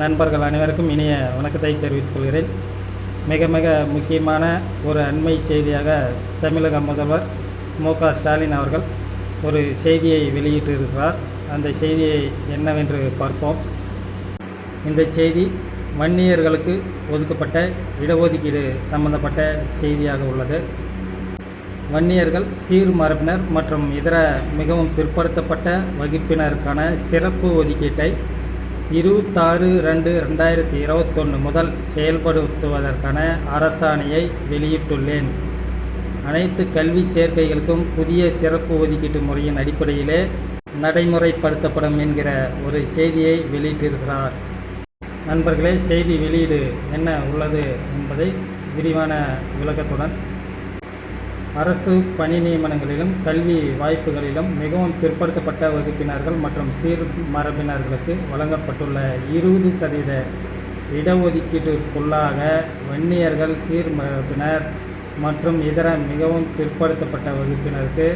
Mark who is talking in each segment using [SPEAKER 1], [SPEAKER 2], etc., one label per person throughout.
[SPEAKER 1] நண்பர்கள் அனைவருக்கும் இனிய வணக்கத்தை தெரிவித்துக் கொள்கிறேன். மிக மிக முக்கியமான ஒரு அண்மை செய்தியாக தமிழக முதல்வர் மு க ஸ்டாலின் அவர்கள் ஒரு செய்தியை வெளியிட்டிருக்கிறார். அந்த செய்தியை என்னவென்று பார்ப்போம். இந்த செய்தி வன்னியர்களுக்கு ஒதுக்கப்பட்ட இடஒதுக்கீடு சம்பந்தப்பட்ட செய்தியாக உள்ளது. வன்னியர்கள் சீர் மரபினர் மற்றும் இதர மிகவும் பிற்படுத்தப்பட்ட வகுப்பினருக்கான சிறப்பு ஒதுக்கீட்டை இருபத்தாறு ரெண்டு ரெண்டாயிரத்தி இருபத்தொன்று முதல் செயல்படுத்துவதற்கான அரசாணையை வெளியிட்டுள்ளேன். அனைத்து கல்வி சேர்க்கைகளுக்கும் புதிய சிறப்பு ஒதுக்கீட்டு முறையின் அடிப்படையிலே நடைமுறைப்படுத்தப்படும் என்கிற ஒரு செய்தியை வெளியிட்டிருக்கிறார். நண்பர்களே செய்தி வெளியீடு என்ன உள்ளது என்பதை விரிவான விளக்கத்துடன் அரசு பணி நியமனங்களிலும் கல்வி வாய்ப்புகளிலும் மிகவும் பிற்படுத்தப்பட்ட வகுப்பினர்கள் மற்றும் சீர் மரபினர்களுக்கு வழங்கப்பட்டுள்ள இருபது சதவீத இடஒதுக்கீட்டிற்குள்ளாக வன்னியர்கள் சீர்மரபினர் மற்றும் இதர மிகவும் பிற்படுத்தப்பட்ட வகுப்பினருக்கு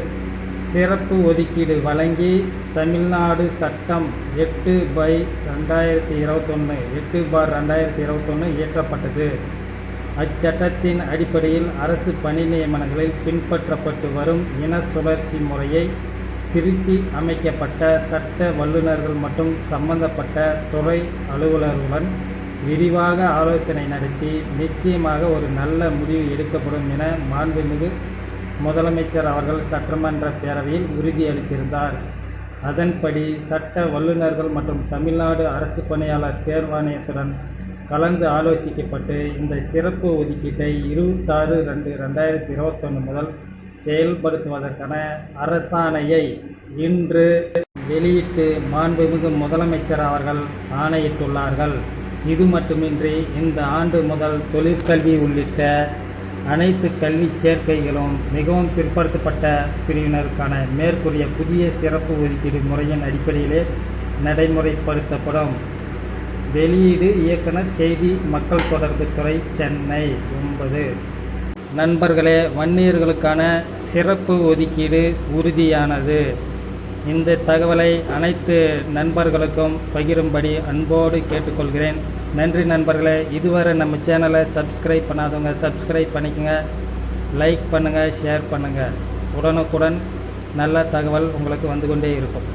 [SPEAKER 1] சிறப்பு ஒதுக்கீடு வழங்கி தமிழ்நாடு சட்டம் எட்டு பை ரெண்டாயிரத்தி இருபத்தொன்று எட்டு பார் ரெண்டாயிரத்தி இருபத்தொன்று இயற்றப்பட்டது. அச்சட்டத்தின் அடிப்படையில் அரசு பணி நியமனங்களில் பின்பற்றப்பட்டு வரும் இன சுழற்சி முறையை திருத்தி அமைக்கப்பட்ட சட்ட வல்லுநர்கள் மற்றும் சம்பந்தப்பட்ட துறை அலுவலர்களுடன் விரிவாக ஆலோசனை நடத்தி நிச்சயமாக ஒரு நல்ல முடிவு எடுக்கப்படும் என மாண்புமிகு முதலமைச்சர் அவர்கள் சட்டமன்ற பேரவையில் உறுதியளித்திருந்தார். அதன்படி சட்ட வல்லுநர்கள் மற்றும் தமிழ்நாடு அரசு பணியாளர் தேர்வாணையத்துடன் கலந்து ஆலோசிக்கப்பட்டு இந்த சிறப்பு ஒதுக்கீட்டை இருபத்தாறு ரெண்டு ரெண்டாயிரத்தி இருபத்தொன்று முதல் செயல்படுத்துவதற்கான அரசாணையை இன்று வெளியிட்டு மாண்புமிகு முதலமைச்சர் அவர்கள் ஆணையிட்டுள்ளார்கள். இது மட்டுமின்றி இந்த ஆண்டு முதல் தொழிற்கல்வி உள்ளிட்ட அனைத்து கல்வி சேர்க்கைகளும் மிகவும் பிற்படுத்தப்பட்ட பிரிவினருக்கான மேற்கூறிய புதிய சிறப்பு ஒதுக்கீடு முறையின் அடிப்படையிலே நடைமுறைப்படுத்தப்படும். வெளியீடு இயக்குனர் செய்தி மக்கள் தொடர்பு துறை சென்னை. ஒன்பது. நண்பர்களே வன்னியர்களுக்கான சிறப்பு ஒதுக்கீடு உறுதியானது. இந்த தகவலை அனைத்து நண்பர்களுக்கும் பகிரும்படி அன்போடு கேட்டுக்கொள்கிறேன். நன்றி நண்பர்களே இதுவரை நம்ம சேனலை சப்ஸ்கிரைப் பண்ணாதவங்க சப்ஸ்கிரைப் பண்ணிக்கங்க. லைக் பண்ணுங்கள் ஷேர் பண்ணுங்கள் உடனுக்குடன் நல்ல தகவல் உங்களுக்கு வந்து கொண்டே இருக்கும்.